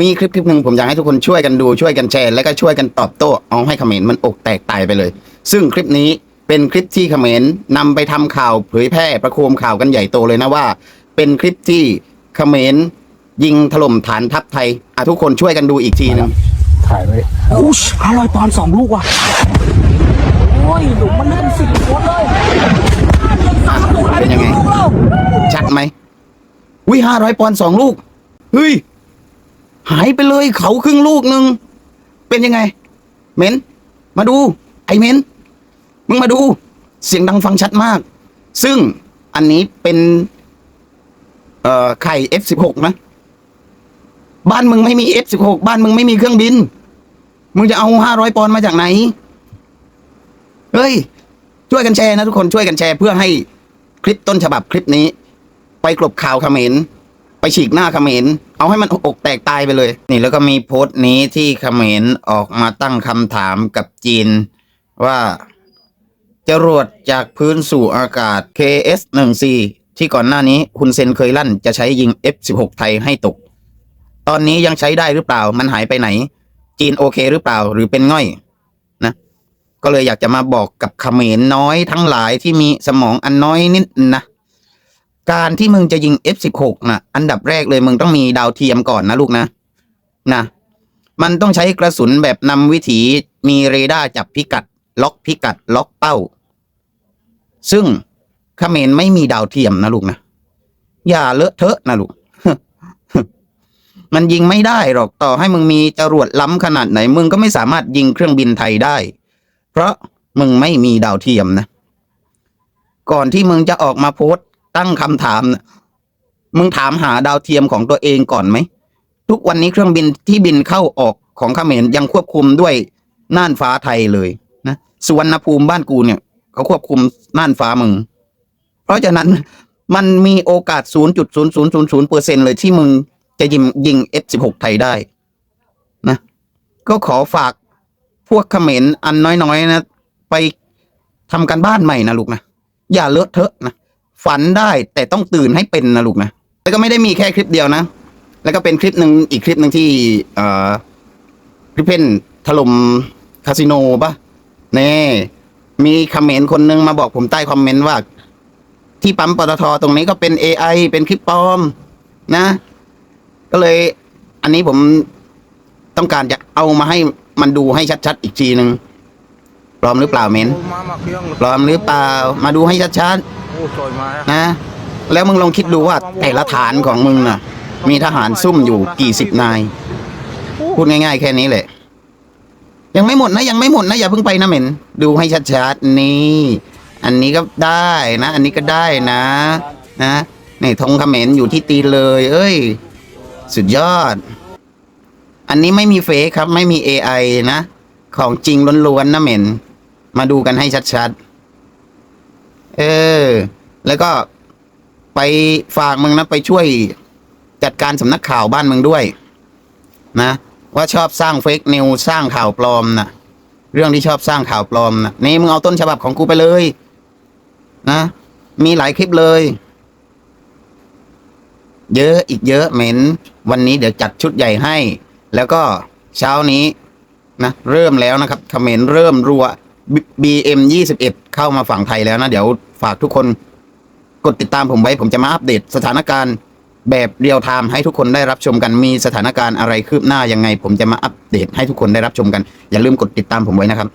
มีคลิปคลิปหนึ่งผมอยากให้ทุกคนช่วยกันดูช่วยกันแชร์แล้วก็ช่วยกันตอบโต้เอาให้เขมรมันอกแตกตายไปเลย ซึ่งคลิปนี้เป็นคลิปที่เขมรนำไปทำข่าวเผยแพร่ประโคมข่าวกันใหญ่โตเลยนะว่า เป็นคลิปที่เขมรยิงถล่มฐานทัพไทยอะทุกคนช่วยกันดูอีกทีหนึงถ่ายไว้อู้ห้าร้อยปอนด์สองลูกว่ะโอ้ยหลุมมันเล่นสิบคนเลยเป็นยังไงชัดไหมวิห้าร้อยปอนด์สองลูกเฮ้ย หายไปเลยเขาครึ่งลูกหนึ่งเป็นยังไง เม้น มาดู ไอเม้น มึงมาดู เสียงดังฟังชัดมาก ซึ่งอันนี้เป็น เอ่อไข่ F16 นะ บ้านมึงไม่มี F16 บ้านมึงไม่มีเครื่องบิน มึงจะเอาห้าร้อยปอนด์มาจากไหน เฮ้ย ช่วยกันแชร์นะทุกคนช่วยกันแชร์เพื่อให้คลิปต้นฉบับคลิปนี้ ไปกลบข่าวเขมรไปฉีกหน้าเขมร เอาให้มันอกแตกตายไปเลย นี่แล้วก็มีโพสต์นี้ที่เขมรออกมาตั้งคำถามกับจีน ว่าจรวดจากพื้นสู่อากาศ KS-1C ที่ก่อนหน้านี้คุณเซนเคยลั่นจะใช้ยิง F16 ไทยให้ตก ตอนนี้ยังใช้ได้หรือเปล่า มันหายไปไหน จีนโอเคหรือเปล่าหรือเป็นง่อยนะ ก็เลยอยากจะมาบอกกับเขมรน้อยทั้งหลายที่มีสมองอันน้อยนิดนะ การที่มึงจะยิง F16 นะอันดับแรกเลยมึงต้องมีดาวเทียมก่อนนะลูกนะนะ มันต้องใช้กระสุนแบบนำวิถีมีเรดาร์จับพิกัด ล็อกพิกัด ล็อกเป้า ซึ่งเขมรไม่มีดาวเทียมนะลูกนะ อย่าเลอะเทอะนะลูก มันยิงไม่ได้หรอกต่อให้มึงมีจรวดล้ำขนาดไหน มึงก็ไม่สามารถยิงเครื่องบินไทยได้ เพราะมึงไม่มีดาวเทียมนะ ก่อนที่มึงจะออกมาโพสต์ ตั้งคำถามนะมึงถามหาดาวเทียมของตัวเองก่อนไหม ทุกวันนี้เครื่องบินที่บินเข้าออกของขเขมรยังควบคุมด้วยน่านฟ้าไทยเลยนะสุวรรณภูมิบ้านกูเนี่ย เขาควบคุมน่านฟ้ามึง เพราะฉะนั้นมันมีโอกาส 0.0000เปอร์เซ็นเลยที่มึงจะยิงยิง F16 ไทยได้นะ ก็ขอฝากพวกเขมรอันน้อยๆนะไปทำกันบ้านใหม่นะลูกนะ อย่าเลอะเทอะนะ ฝันได้แต่ต้องตื่นให้เป็นนะลูกนะ แล้วก็ไม่ได้มีแค่คลิปเดียวนะ แล้วก็เป็นคลิปหนึ่งอีกคลิปหนึ่งที่เอ่อคลิปเพนถล่มคาสิโนปะเน่มีคอมเมนต์คนหนึงมาบอกผมใต้คอมเมนต์ว่า ที่ปั๊มปตทตรงนี้ก็เป็น AI เป็นคลิปปลอม นะ ก็เลย อันนี้ผมต้องการจะเอามาให้มันดูให้ชัดๆ อีกทีหนึ่งปลอมหรือเปล่าเมนปลอมหรือเปล่า มาดูให้ชัดๆ นะแล้วมึงลองคิดดูว่าแต่ละฐานของมึงน่ะ มีทหารซุ่มอยู่กี่สิบนาย พูดง่าย ๆ แค่นี้แหละ ยังไม่หมดนะ ยังไม่หมดนะ อย่าเพิ่งไปนะเหม็น ดูให้ชัดๆนี่ อันนี้ก็ได้นะ อันนี้ก็ได้นะ นะนี่ธงเขมรอยู่ที่ตีนเลย เอ้ย สุดยอด อันนี้ไม่มีเฟซครับ ไม่มี AI นะ ของจริงล้วนๆนะเหม็น มาดูกันให้ชัดๆ เออ แล้วก็ไปฝากมึงนะไปช่วยจัดการสำนักข่าวบ้านมึงด้วย นะ ว่าชอบสร้างเฟกนิวสร้างข่าวปลอมนะเรื่องที่ชอบสร้างข่าวปลอมนะนี่มึงเอาต้นฉบับของกูไปเลย นะ มีหลายคลิปเลย เยอะอีกเยอะเหม็น วันนี้เดี๋ยวจัดชุดใหญ่ให้ แล้วก็เช้านี้นะเริ่มแล้วนะครับเขมรเริ่มรัว BM 21เข้ามาฝั่งไทยแล้วนะ เดี๋ยวฝากทุกคนกดติดตามผมไว้ ผมจะมาอัปเดตสถานการณ์แบบเรียลไทม์ให้ทุกคนได้รับชมกันมีสถานการณ์อะไรคืบหน้ายังไง ผมจะมาอัปเดตให้ทุกคนได้รับชมกัน อย่าลืมกดติดตามผมไว้นะครับ